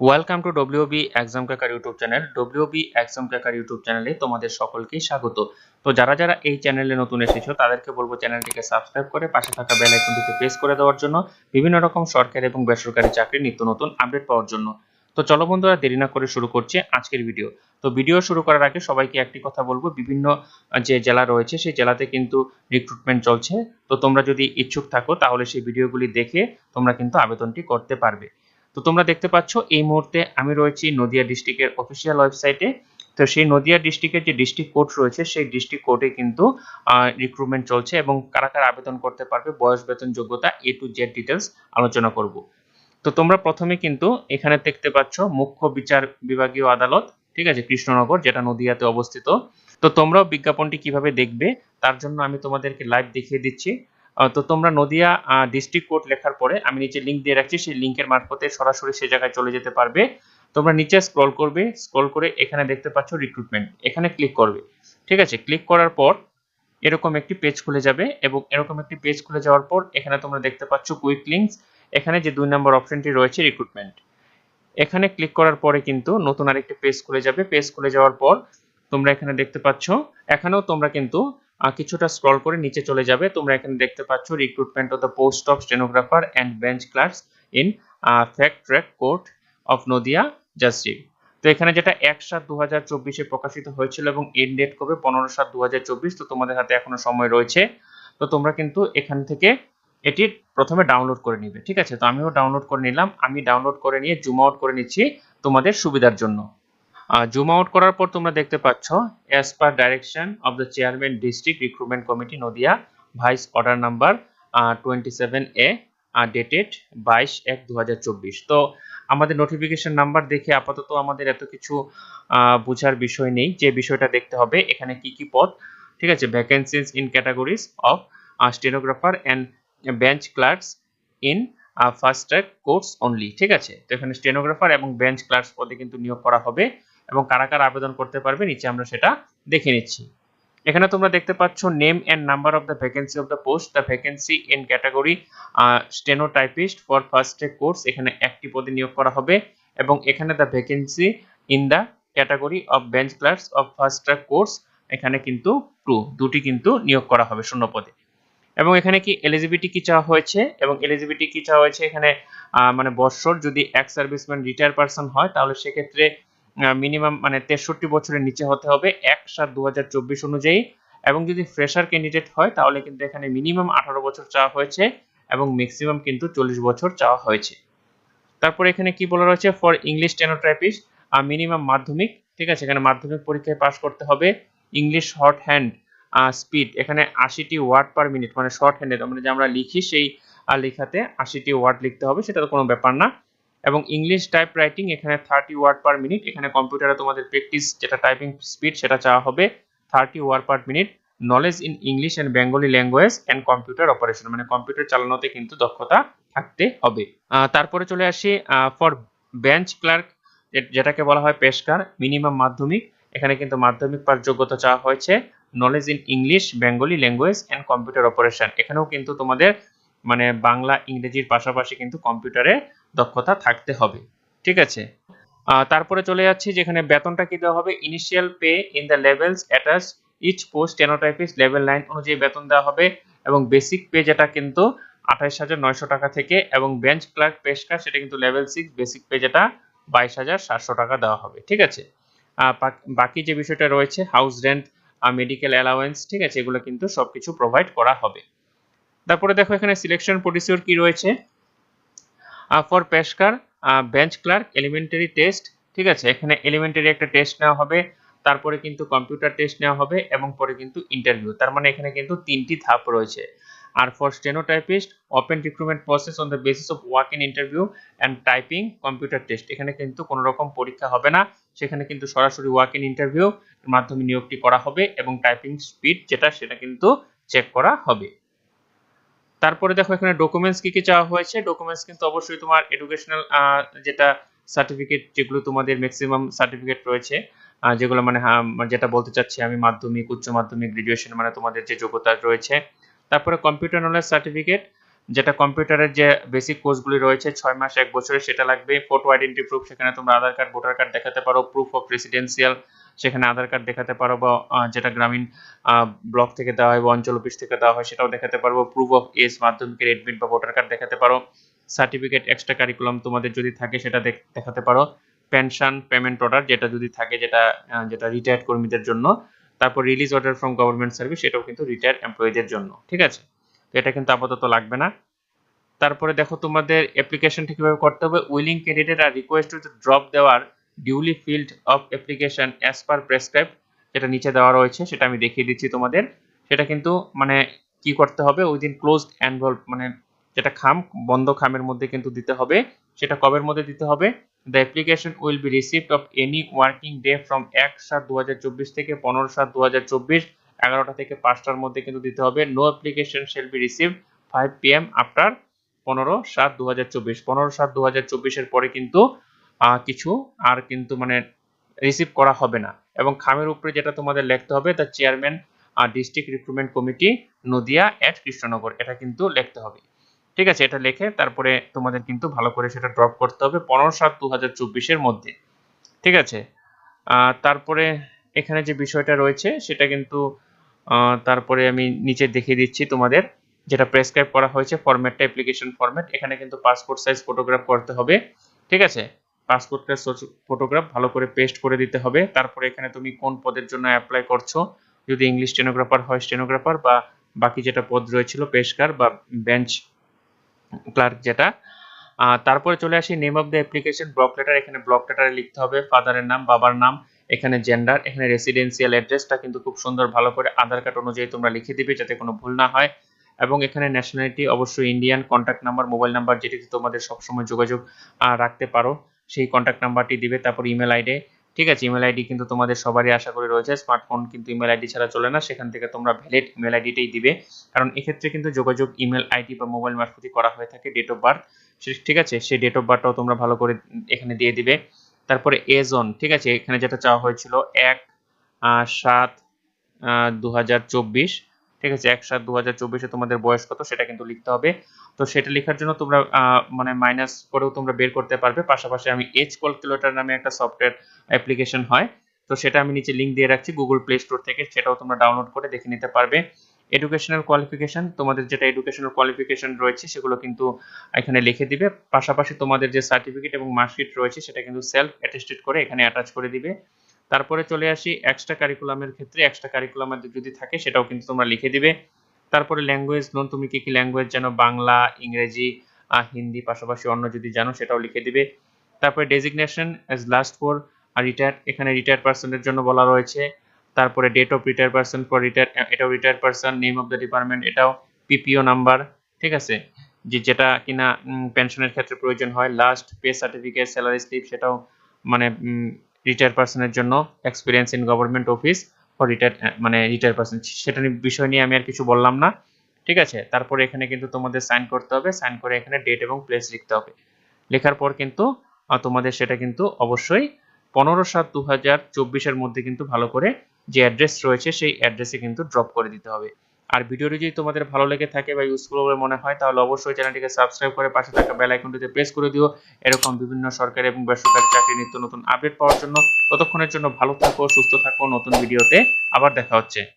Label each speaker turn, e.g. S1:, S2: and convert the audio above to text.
S1: Welcome to WB exam cracker YouTube channel WB exam cracker YouTube চ্যানেলে তোমাদের সকলকেই স্বাগত। তো যারা যারা এই চ্যানেলে নতুন এসেছ, তাদেরকে বলব চ্যানেলটিকে সাবস্ক্রাইব করে পাশে থাকা বেল আইকনটিতে প্রেস করে দেওয়ার জন্য বিভিন্ন রকম সরকারি এবং বেসরকারি চাকরির নিত্য নতুন আপডেট পাওয়ার জন্য। তো চলো বন্ধুরা, দেরি না করে শুরু করছে আজকের ভিডিও তো ভিডিও শুরু করার আগে সবাইকে একটি কথা বলব। বিভিন্ন যে জেলা রয়েছে, সেই জেলাতে কিন্তু রিক্রুটমেন্ট চলছে। তো তোমরা যদি ইচ্ছুক থাকো, তাহলে সেই ভিডিওগুলি দেখে তোমরা কিন্তু আবেদনটি করতে পারবে। তো তোমরা দেখতে পাচ্ছ, এই মুহূর্তে আমি রয়েছি নদিয়া ডিস্ট্রিক্টের অফিসিয়াল ওয়েবসাইটে তো সেই নদিয়া ডিস্ট্রিক্টের যে ডিস্ট্রিক্ট কোর্ট রয়েছে, সেই ডিস্ট্রিক্ট কোর্টে কিন্তু রিক্রুটমেন্ট চলছে এবং কারা কারা আবেদন করতে পারবে, বয়স, বেতন, যোগ্যতা এ টু জেড ডিটেলস আলোচনা করব। তো তোমরা প্রথমে কিন্তু এখানে দেখতে পাচ্ছ, মুখ্য বিচার বিভাগীয় আদালত, ঠিক আছে, কৃষ্ণনগর, যেটা নদিয়াতে অবস্থিত। তো তোমরাও বিজ্ঞাপনটি কীভাবে দেখবে, তার জন্য আমি তোমাদেরকে লাইভ দেখিয়ে দিচ্ছি। তো তোমরা নদিয়া ডিস্ট্রিক্ট কোড লেখার পরে আমি নিচে লিঙ্ক দিয়ে রাখছি, সেই লিঙ্কের মারফতে সরাসরি সেই জায়গায় চলে যেতে পারবে। তোমরা নিচে স্ক্রল করবে স্ক্রল করে এখানে দেখতে পাচ্ছ রিক্রুটমেন্ট এখানে ক্লিক করবে। ঠিক আছে? ক্লিক করার পর এরকম একটি পেজ খুলে যাবে এবং এরকম একটি পেজ খুলে যাওয়ার পর এখানে তোমরা দেখতে পাচ্ছ কুইক লিঙ্কস এখানে যে দুই নম্বর অপশনটি রয়েছে রিক্রুটমেন্ট এখানে ক্লিক করার পরে কিন্তু নতুন আরেকটি পেজ খুলে যাবে। পেজ খুলে যাওয়ার পর তোমরা এখানে দেখতে পাচ্ছ, এখানেও তোমরা কিন্তু কিছুটা স্ক্রল করে নিচে চলে যাবে। তোমরা এখানে দেখতে পাচ্ছ recruitment of the post of stenographer and bench clerks in fast track court of Nadia justice তো এখানে যেটা এক সাত দু হাজার চব্বিশে প্রকাশিত হয়েছিল এবং এন্ড ডেট কবে? পনেরো সাত দু হাজার চব্বিশ। তো তোমাদের হাতে এখনও সময় রয়েছে। তো তোমরা কিন্তু এখান থেকে এটি প্রথমে ডাউনলোড করে নিবে। ঠিক আছে? তো আমিও ডাউনলোড করে নিলাম। আমি ডাউনলোড করে নিয়ে জুম আউট করে নিচ্ছি তোমাদের সুবিধার জন্য। জুম আউট করার পর তোমরা দেখতে পাচ্ছ as per direction of the chairman district recruitment committee Nadia vide order number twenty seven A dated বাইশ এক দু তো আমাদের নোটিফিকেশন নাম্বার দেখে আপাতত আমাদের এত কিছু বোঝার বিষয় নেই, যে বিষয়টা দেখতে হবে, এখানে কি কি পদ, ঠিক আছে? Vacancies in categories of stenographer and bench clerks in first track courts only ঠিক আছে? তো এখানে স্টেনোগ্রাফার এবং বেঞ্চ ক্লার্কস পদে কিন্তু নিয়োগ করা হবে। এবং কারা কারা আবেদন করতে পারবে, নিচে আমরা সেটা দেখে নিচ্ছি। এখানে তোমরা দেখতে পাচ্ছ name and number of the vacancy of the post the vacancy in category stenotypist for first track courts এখানে একটি পদে নিয়োগ করা হবে এবং এখানে the vacancy in the category of bench clerks of first track courts এখানে কিন্তু টু দুটি কিন্তু নিয়োগ করা হবে শূন্য পদে। এবং এখানে কি এলিজিবিলিটি কি চাওয়া হয়েছে? এবং এলিজিবিলিটি কি চাওয়া হয়েছে? এখানে মানে বৎসর যদি এক সার্ভিসম্যান রিটায়ার পারসন হয়, তাহলে সেক্ষেত্রে মিনিমাম মানে তেষট্টি বছরের নিচে হতে হবে এক সাত দু অনুযায়ী। এবং যদি ফ্রেশার ক্যান্ডিডেট হয়, তাহলে কিন্তু এখানে মিনিমাম আঠারো বছর চাওয়া হয়েছে এবং ম্যাক্সিমাম কিন্তু চল্লিশ বছর চাওয়া হয়েছে। তারপর এখানে কি বলা রয়েছে? ফর ইংলিশ টেনোটাইপিস্ট মিনিমাম মাধ্যমিক। ঠিক আছে, এখানে মাধ্যমিক পরীক্ষায় পাশ করতে হবে। ইংলিশ শর্ট হ্যান্ড স্পিড এখানে আশিটি ওয়ার্ড পার মিনিট মানে শর্ট হ্যান্ডেড মানে যে আমরা লিখি সেই লেখাতে আশিটি ওয়ার্ড লিখতে হবে, সেটা তো কোনো ব্যাপার না। এবং ইংলিশ টাইপ রাইটিং এখানে থার্টি ওয়ার্ড পার মিনিট এখানে কম্পিউটারে তোমাদের প্র্যাকটিস যেটা টাইপিং স্পিড সেটা চাওয়া হবে thirty word per minute knowledge in English and Bengali language and computer operation মানে কম্পিউটার চালানোতে কিন্তু দক্ষতা থাকতে হবে। তারপরে চলে আসি ফর বেঞ্চ ক্লার্ক যেটাকে বলা হয় পেশকার মিনিমাম মাধ্যমিক, এখানে কিন্তু মাধ্যমিক পার যোগ্যতা চাওয়া হয়েছে knowledge in English Bengali language and computer operation এখানেও কিন্তু তোমাদের মানে বাংলা, ইংরেজির পাশাপাশি কিন্তু কম্পিউটারে দক্ষতা থাকতে হবে। ঠিক আছে? তারপরে চলে যাচ্ছি যেখানে বেতনটা কি দেওয়া হবে? Initial pay in the levels attach each post stenotypist level line অনুযায়ী বেতন দেওয়া হবে এবং বেসিক পে যেটা কিন্তু আঠাইশ হাজার নয়শো টাকা থেকে এবং বেঞ্চ ক্লার্ক পেশকার সেটা কিন্তু লেভেল সিক্স বেসিক পে যেটা বাইশ হাজার সাতশো টাকা দেওয়া হবে। ঠিক আছে? বাকি যে বিষয়টা রয়েছে হাউস রেন্ট মেডিকেল অ্যালাওয়েন্স ঠিক আছে? এগুলো কিন্তু সবকিছু প্রোভাইড করা হবে। তারপরে দেখো এখানে সিলেকশন প্রডিউসর কি রয়েছে? For peshkar bench clerk elementary test ঠিক আছে? এখানে এলিমেন্টারি একটা টেস্ট নেওয়া হবে, তারপরে কিন্তু কম্পিউটার টেস্ট নেওয়া হবে এবং পরে কিন্তু ইন্টারভিউ তার মানে এখানে কিন্তু তিনটি ধাপ রয়েছে। আর for stenotypist open recruitment process on the basis of walk in interview and typing computer test এখানে কিন্তু কোনো রকম পরীক্ষা হবে না। সেখানে কিন্তু সরাসরি ওয়ার্ক ইন ইন্টারভিউ মাধ্যমে নিয়োগটি করা হবে এবং টাইপিং স্পিড যেটা, সেটা কিন্তু চেক করা হবে। তারপরে দেখো এখানে ডকুমেন্টস কি কি চাওয়া হয়েছে? ডকুমেন্টস কিন্তু অবশ্যই তোমার এডুকেশনাল যেটা সার্টিফিকেট যেগুলো তোমাদের ম্যাক্সিমাম সার্টিফিকেট রয়েছে যেগুলো মানে যেটা বলতে চাচ্ছি আমি মাধ্যমিক, উচ্চ মাধ্যমিক গ্রাজুয়েশন মানে তোমাদের যে যোগ্যতা রয়েছে। তারপরে কম্পিউটার নলেজ সার্টিফিকেট যেটা কম্পিউটারের যে বেসিক কোর্সগুলি রয়েছে, ছয় মাস, এক বছরে সেটা লাগবে। ফটো আইডেন্টি প্রুফ সেখানে তোমরা আধার কার্ড ভোটার কার্ড দেখাতে পারো প্রুফ অফ রেসিডেন্সিয়াল সেখানে আধার কার্ড দেখাতে পারো বা যেটা গ্রামীণ ব্লক থেকে দেওয়া হয় বা অঞ্চল অফিস থেকে দেওয়া হয় সেটাও দেখাতে পারব প্রুফ অফ এজ মাধ্যমিকের এডমিট বা ভোটার কার্ড দেখাতে পারো। সার্টিফিকেট এক্সট্রা কারিকুলাম তোমাদের যদি থাকে সেটা দেখাতে পারো। পেনশন পেমেন্ট অর্ডার যেটা যদি থাকে যেটা যেটা রিটায়ার্ড কর্মীদের জন্য। তারপর release order from government service সেটাও কিন্তু রিটায়ার্ড এমপ্লয়ীদের জন্য, ঠিক আছে? তো এটা কিন্তু আপাতত লাগবে না। তারপরে দেখো তোমাদের অ্যাপ্লিকেশনটা কীভাবে করতে হবে। Willing candidate are request to drop দেওয়ার duly filled of application as per prescribe যেটা নিচে দেওয়া রয়েছে, সেটা আমি দেখিয়ে দিচ্ছি তোমাদের। সেটা কিন্তু মানে কি করতে হবে? উইদিন ক্লোজড অ্যানভলভ মানে যেটা খাম, বন্ধ খামের মধ্যে কিন্তু দিতে হবে। সেটা কবের মধ্যে দিতে হবে? The application will be received of any working day from এক সাত দু থেকে পনেরো সাত দু এগারোটা থেকে পাঁচটার মধ্যে কিন্তু দিতে হবে। No application shall be receive five P M after পনেরো সাত দু হাজার চব্বিশ। পনেরো সাত দু হাজার চব্বিশের পরে কিন্তু কিছু আর কিন্তু মানে রিসিভ করা হবে না। এবং খামের উপরে যেটা তোমাদের লিখতে হবে the chairman district recruitment committee Nadia at Krishnanagar. এটা কিন্তু লিখতে হবে। ঠিক আছে, এটা লিখে তারপরে তোমাদের কিন্তু ভালো করে সেটা ড্রপ করতে হবে পনেরো সাত দু হাজার চব্বিশের মধ্যে। ঠিক আছে তারপরে এখানে যে বিষয়টা রয়েছে সেটা কিন্তু তারপরে আমি নিচে দেখিয়ে দিচ্ছি তোমাদের। যেটা প্রেসক্রাইব করা হয়েছে ফরম্যাটটা অ্যাপ্লিকেশন ফরম্যাট এখানে কিন্তু পাসপোর্ট সাইজ ফটোগ্রাফ করতে হবে। ঠিক আছে পাসপোর্ট সাইজ ফটোগ্রাফ ভালো করে পেস্ট করে দিতে হবে। তারপরে এখানে তুমি কোন পদের জন্য অ্যাপ্লাই করছ? যদি ইংলিশ স্টেনোগ্রাফার হয় স্টেনোগ্রাফার বা বাকি যেটা পদ রয়েছিল পেশকার বা বেঞ্চ ক্লার্ক যেটা। তারপরে চলে আসি name of the application block letter এখানে ব্লক লেটারে লিখতে হবে ফাদারের নাম, বাবার নাম, এখানে জেন্ডার এখানে রেসিডেন্সিয়াল অ্যাড্রেসটা কিন্তু খুব সুন্দর ভালো করে আধার কার্ড অনুযায়ী তোমরা লিখে দিবে যাতে কোনো ভুল না হয়। এবং এখানে ন্যাশনালিটি অবশ্যই Indian contact number mobile number যেটিতে তোমাদের সবসময় যোগাযোগ রাখতে পারো। সেই কন্ট্যাক্ট নাম্বারটি দিবে, তারপর ইমেল আইডি ঠিক আছে? ইমেল আইডি কিন্তু তোমাদের সবারই আশা করি রয়েছে। স্মার্টফোন কিন্তু ইমেল আইডি ছাড়া চলে না, সেখান থেকে তোমরা ভ্যালিড ইমেল আইডিটাই দিবে। কারণ এক্ষেত্রে কিন্তু যোগাযোগ ইমেল আইডি বা মোবাইল মারফতই করা হয়ে থাকে ডেট অফ বার্থ ঠিক আছে? সেই ডেট অফ বার্থটাও তোমরা ভালো করে এখানে দিয়ে দিবে। তারপরে এজন ঠিক আছে? এখানে যেটা চাওয়া হয়েছিল, এক সাত দু ঠিক আছে, এক সাত দু হাজার তোমাদের বয়স কত সেটা কিন্তু লিখতে হবে। তো সেটা লেখার জন্য তোমরা মানে মাইনাস করেও তোমরা বের করতে পারবে। পাশাপাশি আমি এজ ক্যালকুলেটর নামে একটা সফটওয়্যার অ্যাপ্লিকেশন হয়। তো সেটা আমি নিচে লিঙ্ক দিয়ে রাখছি গুগল প্লে স্টোর থেকে, সেটাও তোমরা ডাউনলোড করে দেখে নিতে পারবে। এডুকেশনাল কোয়ালিফিকেশন তোমাদের যেটা এডুকেশনাল কোয়ালিফিকেশন রয়েছে সেগুলো কিন্তু এখানে লিখে দিবে। পাশাপাশি তোমাদের যে সার্টিফিকেট এবং মার্কশিট রয়েছে সেটা কিন্তু সেলফ অ্যাটেস্টেড করে এখানে অ্যাটাচ করে দিবে। তারপরে চলে আসি এক্সট্রা কারিকুলামের ক্ষেত্রে। এক্সট্রা কারিকুলামের যদি থাকে, সেটাও কিন্তু তোমরা লিখে দিবে। তারপরে ল্যাঙ্গুয়েজ নোন তুমি কি কি ল্যাঙ্গুয়েজ জানো? বাংলা, ইংরেজি হিন্দি পাশাপাশি অন্য যদি জানো, সেটাও লিখে দিবে। তারপরে designation as last for retire এখানে রিটায়ার্ড পার্সনের জন্য বলা রয়েছে। তারপরে date of retire person for retire এটাও retire person name of the department এটাও পিপিও নাম্বার ঠিক আছে? যে, যেটা কিনা পেনশনের ক্ষেত্রে প্রয়োজন হয়। Last pay certificate salary slip সেটাও মানে রিটায়ার পার্সনের জন্য experience in government office for retire মানে রিটায়ার পার্সন সেটা বিষয় নিয়ে আমি আর কিছু বললাম না, ঠিক আছে? তারপরে এখানে কিন্তু তোমাদের সাইন করতে হবে সাইন করে এখানে ডেট এবং প্লেস লিখতে হবে। লেখার পর কিন্তু তোমাদের সেটা কিন্তু অবশ্যই পনেরো সাত দু হাজার চব্বিশের মধ্যে কিন্তু ভালো করে যে অ্যাড্রেস রয়েছে, সেই অ্যাড্রেসে কিন্তু ড্রপ করে দিতে হবে। আর ভিডিওটি যদি তোমাদের ভালো লেগে থাকে বা ইউজফুল বলে মনে হয়, তাহলে অবশ্যই চ্যানেলটিকে সাবস্ক্রাইব করে পাশে থাকা বেল আইকনটিতে প্রেস করে দিও। এরকম বিভিন্ন সরকারি এবং বেসরকারি চাকরি নিত্য নতুন আপডেট পাওয়ার জন্য। ততক্ষণের জন্য ভালো থাকো, সুস্থ থাকো। নতুন ভিডিওতে আবার দেখা হচ্ছে।